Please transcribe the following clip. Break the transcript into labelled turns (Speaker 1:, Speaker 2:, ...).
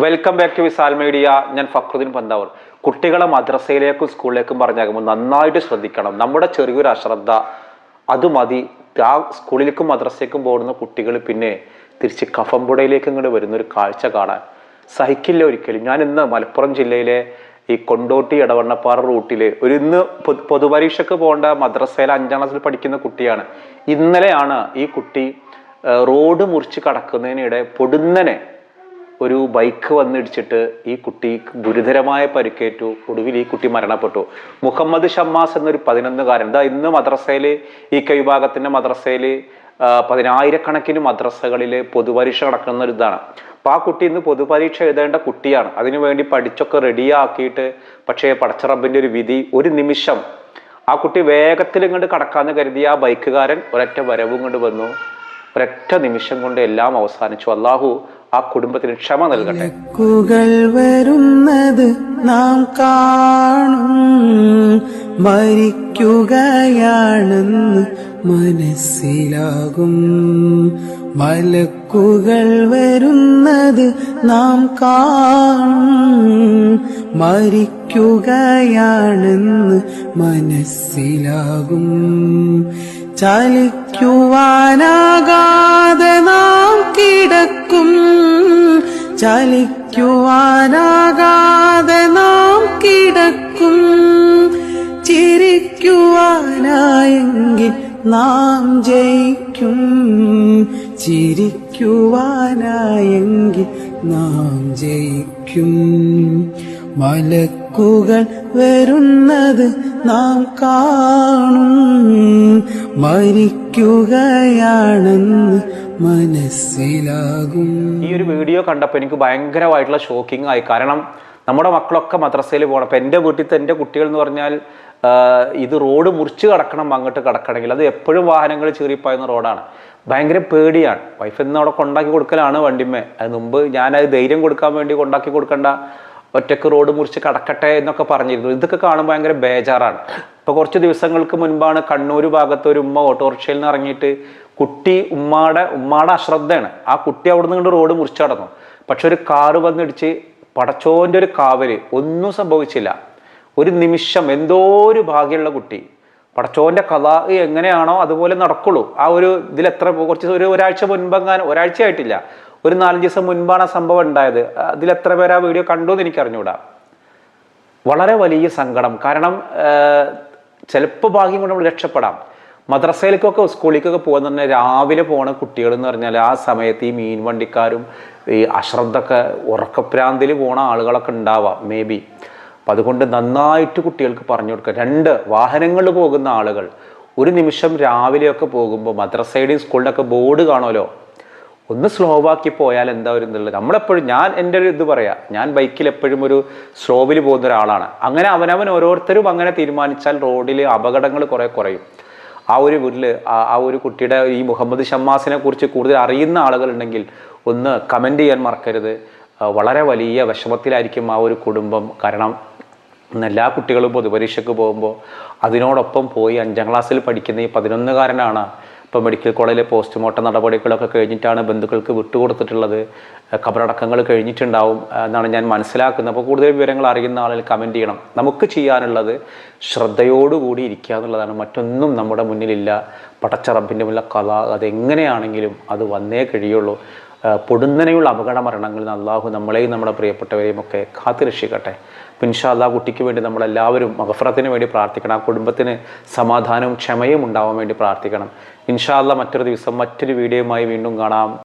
Speaker 1: Welcome back to Visal media ഞാൻ ഫക്രുദ്ദീൻ പന്താവൂർ. കുട്ടികളെ മദ്രസയിലേക്കും സ്കൂളിലേക്കും പറഞ്ഞാകുമ്പോൾ നന്നായിട്ട് ശ്രദ്ധിക്കണം. നമ്മുടെ ചെറിയൊരു അശ്രദ്ധ അത് മതി. ആ സ്കൂളിലേക്കും മദ്രസയ്ക്കും പോകുന്ന കുട്ടികൾ പിന്നെ തിരിച്ച് കഫമ്പുടയിലേക്ക് ഇങ്ങോട്ട് വരുന്ന ഒരു കാഴ്ച കാണാൻ സഹിക്കില്ല ഒരിക്കലും. ഞാൻ ഇന്ന് മലപ്പുറം ജില്ലയിലെ ഈ കൊണ്ടോട്ടി ഇടവണ്ണപ്പാറ റൂട്ടിൽ ഒരു ഇന്ന് പൊതു- പൊതുപരീക്ഷയ്ക്ക് പോകേണ്ട മദ്രസയിൽ അഞ്ചാം ക്ലാസ്സിൽ പഠിക്കുന്ന കുട്ടിയാണ്. ഇന്നലെയാണ് ഈ കുട്ടി റോഡ് മുറിച്ച് കടക്കുന്നതിനിടെ പൊടുന്നനെ ഒരു ബൈക്ക് വന്നിടിച്ചിട്ട് ഈ കുട്ടി ഗുരുതരമായ പരിക്കേറ്റു. ഒടുവിൽ ഈ കുട്ടി മരണപ്പെട്ടു. മുഹമ്മദ് ഷമ്മാസ് എന്നൊരു പതിനൊന്നുകാരൻ. ഇതാ ഇന്ന് മദ്രസയിൽ ഈ കെ വിഭാഗത്തിന്റെ മദ്രസയിൽ പതിനായിരക്കണക്കിന് മദ്രസകളിൽ പൊതുപരീക്ഷ നടക്കുന്ന ഒരു ഇതാണ് അപ്പോൾ ആ കുട്ടി ഇന്ന് പൊതുപരീക്ഷ എഴുതേണ്ട കുട്ടിയാണ്. അതിനുവേണ്ടി പഠിച്ചൊക്കെ റെഡിയാക്കിയിട്ട് പക്ഷേ പടച്ചറബിന്റെ ഒരു വിധി ഒരു നിമിഷം. ആ കുട്ടി വേഗത്തിൽ ഇങ്ങോട്ട് കടക്കാന്ന് കരുതി ആ ബൈക്കുകാരൻ ഒരൊറ്റ വരവും കൊണ്ട് വന്നു. ഒരൊറ്റ നിമിഷം കൊണ്ട് എല്ലാം അവസാനിച്ചു. അള്ളാഹു ആ കുടുംബത്തിന് ക്ഷമ നൽകട്ടെ.
Speaker 2: വരുന്നത് നാം കാണും. മരിക്കുകയാണെന്ന് മനസ്സിലാകും. മലക്കുകൾ വരുന്നത് നാം കാണും. മരിക്കുകയാണെന്ന് മനസ്സിലാകും. ചലിക്കുവാനാകാതെ നാം കിടക്കും. ചലിക്കുവാനാകാതെ നാം കിടക്കും. ചിരിക്കുവാനായെങ്കിൽ നാം ജയിക്കും. ചിരിക്കുവാനായെങ്കിൽ നാം ജയിക്കും. മലക്കുകൾ വരുന്നത് നാം കാണും. മരിക്കുകയാണെന്ന് മനസ്സിലാകും.
Speaker 1: ഈ ഒരു വീഡിയോ കണ്ടപ്പോൾ എനിക്ക് ഭയങ്കരമായിട്ടുള്ള ഷോക്കിംഗ് ആയി. കാരണം നമ്മുടെ മക്കളൊക്കെ മദ്രസയിൽ പോകണം എന്റെ വീട്ടിലത്തെ എന്റെ കുട്ടികൾ എന്ന് പറഞ്ഞാൽ ഇത് റോഡ് മുറിച്ച് കടക്കണം അങ്ങോട്ട് കടക്കണമെങ്കിൽ. അത് എപ്പോഴും വാഹനങ്ങൾ ചീറിപ്പായുന്ന റോഡാണ് ഭയങ്കര പേടിയാണ്. വൈഫ് ഇന്ന് അവിടെ കൊണ്ടാക്കി കൊടുക്കലാണ് വണ്ടിമേ അത് മുമ്പ് ഞാനത് ധൈര്യം കൊടുക്കാൻ വേണ്ടി കൊണ്ടാക്കി കൊടുക്കേണ്ട. ഒറ്റയ്ക്ക് റോഡ് മുറിച്ച് കടക്കട്ടെ എന്നൊക്കെ പറഞ്ഞിരുന്നു. ഇതൊക്കെ കാണുമ്പോൾ ഭയങ്കര ബേജാറാണ്. ഇപ്പോൾ കുറച്ച് ദിവസങ്ങൾക്ക് മുൻപാണ് കണ്ണൂർ ഭാഗത്ത് ഒരു ഉമ്മ ഓട്ടോറിക്ഷയിൽ നിന്ന് ഇറങ്ങിയിട്ട് കുട്ടി ഉമ്മാടെ ഉമ്മാടെ അശ്രദ്ധയാണ്. ആ കുട്ടി അവിടെ നിന്ന് റോഡ് മുറിച്ച് കടന്നു. പക്ഷെ ഒരു കാറ് വന്നിടിച്ച് പടച്ചോന്റെ ഒരു കാവൽ ഒന്നും സംഭവിച്ചില്ല. ഒരു നിമിഷം എന്തോ ഒരു ഭാഗ്യമുള്ള കുട്ടി. പടച്ചോന്റെ കഥ എങ്ങനെയാണോ അതുപോലെ നടക്കുള്ളൂ. ആ ഒരു ഇതിൽ എത്ര കുറച്ച് ഒരു ഒരാഴ്ച മുൻപെങ്ങാനും ഒരാഴ്ച ആയിട്ടില്ല ഒരു നാലഞ്ച് ദിവസം മുൻപാണ് ആ സംഭവം ഉണ്ടായത്. അതിൽ എത്ര പേര് ആ വീഡിയോ കണ്ടു എന്ന് എനിക്ക് അറിഞ്ഞുകൂടാ. വളരെ വലിയ സങ്കടം. കാരണം ചിലപ്പോൾ ഭാഗ്യം കൊണ്ട് നമ്മൾ രക്ഷപ്പെടാം. മദ്രസയിലേക്കൊക്കെ സ്കൂളിലേക്കൊക്കെ പോകുന്ന തന്നെ രാവിലെ പോണ കുട്ടികൾ എന്ന് പറഞ്ഞാൽ. ആ സമയത്ത് ഈ മീൻ വണ്ടിക്കാരും ഈ അശ്രദ്ധൊക്കെ ഉറക്കപ്രാന്തിൽ പോണ ആളുകളൊക്കെ ഉണ്ടാവാം മേ ബി അപ്പം അതുകൊണ്ട് നന്നായിട്ട് കുട്ടികൾക്ക് പറഞ്ഞു കൊടുക്കുക. രണ്ട് വാഹനങ്ങളിൽ പോകുന്ന ആളുകൾ. ഒരു നിമിഷം രാവിലെയൊക്കെ പോകുമ്പോൾ മദ്രസയുടെയും സ്കൂളിലൊക്കെ ബോർഡ് കാണുമല്ലോ. ഒന്ന് സ്ലോ ആക്കി പോയാൽ എന്താ ഒരു എന്നുള്ളത് നമ്മളെപ്പോഴും ഞാൻ എന്റെ ഒരു ഇത് പറയാം ഞാൻ ബൈക്കിൽ എപ്പോഴും ഒരു സ്ലോവിൽ പോകുന്ന ഒരാളാണ്. അങ്ങനെ അവനവൻ ഓരോരുത്തരും അങ്ങനെ തീരുമാനിച്ചാൽ റോഡിൽ അപകടങ്ങൾ കുറേ കുറയും. ആ ഒരു വീട്ടിൽ ആ ഒരു കുട്ടിയുടെ ഈ മുഹമ്മദ് ഷമ്മാസിനെ കുറിച്ച് കൂടുതൽ അറിയുന്ന ആളുകളുണ്ടെങ്കിൽ ഒന്ന് കമന്റ് ചെയ്യാൻ മറക്കരുത്. വളരെ വലിയ വിഷമത്തിലായിരിക്കും ആ ഒരു കുടുംബം. കാരണം എല്ലാ കുട്ടികളും പൊതുപരീക്ഷയ്ക്ക് പോകുമ്പോൾ അതിനോടൊപ്പം പോയി അഞ്ചാം ക്ലാസ്സിൽ പഠിക്കുന്ന ഈ പതിനൊന്നുകാരനാണ് ഇപ്പോൾ മെഡിക്കൽ കോളേജിലെ പോസ്റ്റ്മോർട്ടം നടപടികളൊക്കെ കഴിഞ്ഞിട്ടാണ് ബന്ധുക്കൾക്ക് വിട്ടുകൊടുത്തിട്ടുള്ളത്. കബറടക്കങ്ങൾ കഴിഞ്ഞിട്ടുണ്ടാവും എന്നാണ് ഞാൻ മനസ്സിലാക്കുന്നത്. അപ്പോൾ കൂടുതൽ വിവരങ്ങൾ അറിയുന്ന ആളുകൾ കമന്റ് ചെയ്യണം. നമുക്ക് ചെയ്യാനുള്ളത് ശ്രദ്ധയോടുകൂടി ഇരിക്കുക എന്നുള്ളതാണ്. മറ്റൊന്നും നമ്മുടെ മുന്നിലില്ല. പടച്ചറബിന്റെ മുന്നിലെ കഥ അതെങ്ങനെയാണെങ്കിലും അത് വന്നേ കഴിയുള്ളൂ. പൊടുന്നനെയുള്ള അപകട മരണങ്ങളിൽ നിന്ന് അള്ളാഹു നമ്മളെയും നമ്മുടെ പ്രിയപ്പെട്ടവരെയും ഒക്കെ കാത്തു രക്ഷിക്കട്ടെ അപ്പം ഇൻഷാ അള്ളാഹ് കുട്ടിക്ക് വേണ്ടി നമ്മളെല്ലാവരും മഹഫറത്തിന് വേണ്ടി പ്രാർത്ഥിക്കണം. ആ കുടുംബത്തിന് സമാധാനവും ക്ഷമയും ഉണ്ടാവാൻ വേണ്ടി പ്രാർത്ഥിക്കണം. ഇൻഷാ അള്ളാഹ് മറ്റൊരു ദിവസം മറ്റൊരു വീഡിയോയുമായി വീണ്ടും കാണാം.